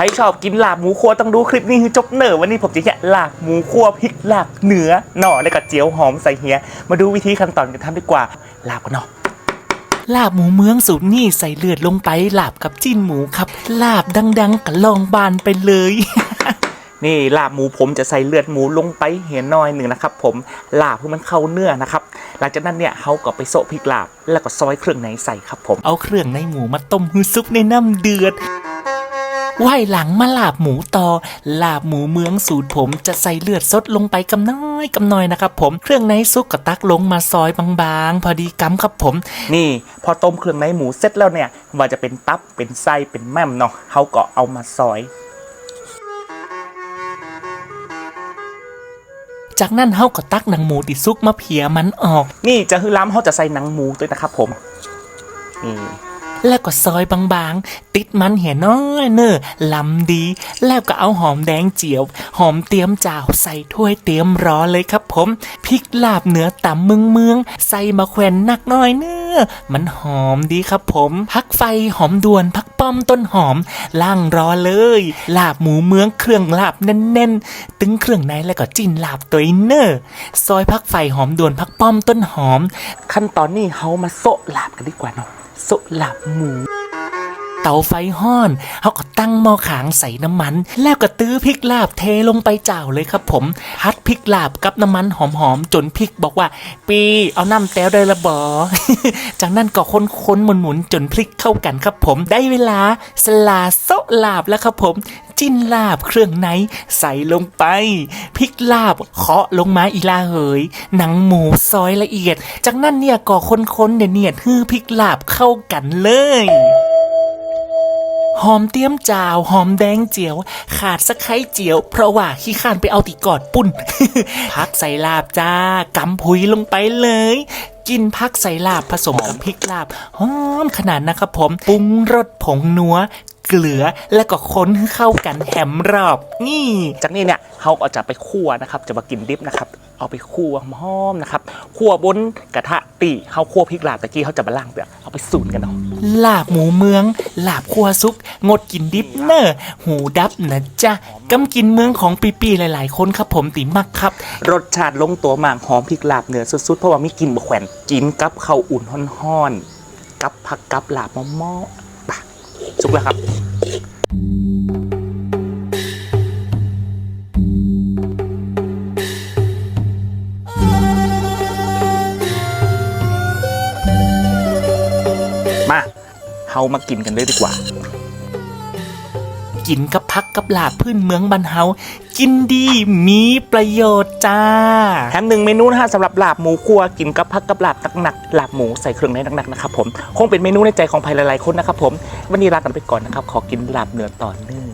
รชอบกินลาบหมูครัวต้องดูคลิปนี้คือจบเนอวันนี้ผมจะแกะลาบหมูครัวพริกลาบเนื้อหน่อแล้วก็เจียวหอมใส่เฮีย มาดูวิธีขั้นตอนกันทำดีกว่าลาบกันเนาะลาบหมูเมืองสูตรนี่ใส่เลือดลงไปลาบกับจิ้นหมูครับ ลาบดังๆกับลองบานไปเลย นี่ลาบหมูผมจะใส่เลือดหมูลงไปเหียน้อยหนึ่งนะครับ ผมลาบเพื่อมันเข้าเนื้อนะครับ หลังจากนั้นเนี่ยเขาก็ไปโซะพริกลาบ แล้วก็ซอยเครื่องในใส่ครับผมเอาเครื่องในหมูมาต้มฮือซุปในน้ำเดือด ไหวหลังมาลาบหมูต่อลาบหมูเมืองสูตรผมจะใส่เลือดสดลงไปกำน้อยกำน้อยนะครับผมเครื่องในซุปก็ตักลงมาซอยบางๆ พอดีกำครับผม นี่ พอต้มเครื่องในหมูเสร็จแล้วเนี่ยว่าจะเป็นตับเป็นไส้เป็นแม่มเนาะเขาก็เอามาซอยจากนั้นเฮาก็ตักหนังหมูติดซุกมาเพียมันออก นี่จะคือล้ำเขาจะใส่หนังหมูด้วยนะครับผม นี่ แล้วก็ซอยบางๆ ติดมันเหี่ยน้อยเนอลำดี แล้วก็เอาหอมแดงเจียว หอมเตียมจ่าวใส่ถ้วยเตรียมรอเลยครับผมพริกลาบเหนือต่ำเมืองเมืองใส่มาแขวนนักน้อยเนอมันหอมดีครับผมพักไฟหอมด่วนพักป้อมต้นหอมล่างรอเลย ลาบหมูเมืองเครื่องลาบแน่นๆ ตึงเครื่องในแล้วก็จิ้นลาบตัวเนอซอยพักไฟหอมด่วนพักป้อมต้นหอม ขั้นตอนนี้เขามาโซะลาบกันดีกว่าเนาะ โซลับหมูเตาไฟห้อนเขาก็ตั้งหม้อขางใส่น้ำมัน แล้วก็ตื้อพริกลาบเทลงไปจ่าเลยครับผมพัดพริกลาบกับน้ำมันหอมๆจนพริกบอกว่า ปีเอาน้ำแต้วได้ละบอ จากนั้นก็ค้นๆหมุนๆจนพริกเข้ากันครับผม ได้เวลาสลาโซลาบแล้วครับผม จิ้นลาบเครื่องในใส่ลงไป พริกลาบเคาะลงมาอีลาเหย หนังหมูซอยละเอียด จากนั้นเนี่ยก็ค้นๆเนี่ยเนี่ยฮือพริกลาบเข้ากันเลยหอมเตี้ยมจาวหอมแดงเจียว ขาดสะไคร้เจียว เพราะว่าขี้ข้านไปเอาติกอดปุ่น พักใส่ลาบจ้ากำพุยลงไปเลย กินพักใส่ลาบผสมกับพริกลาบหอมขนาดนะครับผมปรุงรสผงนัว เกลือแล้วก็ค้นให้เข้ากันแหมรอบ นี่ จากนี้เนี่ยเขาก็จะไปคั่วนะครับ จะมากินดิบนะครับ เอาไปคั่วหอมๆนะครับคั่วบนกระทะตีเขาคั่วพริกลาบตะกี้เขาจะมาล่างเปลือกเอาไปสูนกันเนาะลาบหมูเมือง ลาบครัวซุก งดกินดิบเนอร์หูดับนะจ๊ะกำกินเมืองของปีปีๆหลาย ๆ คนครับผมติมักครับ รสชาติลงตัวมากหอมพริกลาบเหนือสุดๆเพราะว่ามีกลิ่นบะแขวนกินกับข้าวอุ่นห้อนๆกับผักกับลาบมะม่อปะ สุกแล้วครับมาเฮามากินกันเลยดีกว่า กินกับพักกับลาบพื้นเมืองบันเฮากินดีมีประโยชน์จ้าแถมหนึ่งเมนูนะฮะสำหรับลาบหมูคั่วกินกับพักกับลาบตักหนักหลาบหมูใส่เครื่องในหนักๆนะครับผมคงเป็นเมนูในใจของใครหลายๆคนนะครับผมวันนี้ลากันไปก่อนนะครับขอกินลาบเนื้อต่อเนื่อง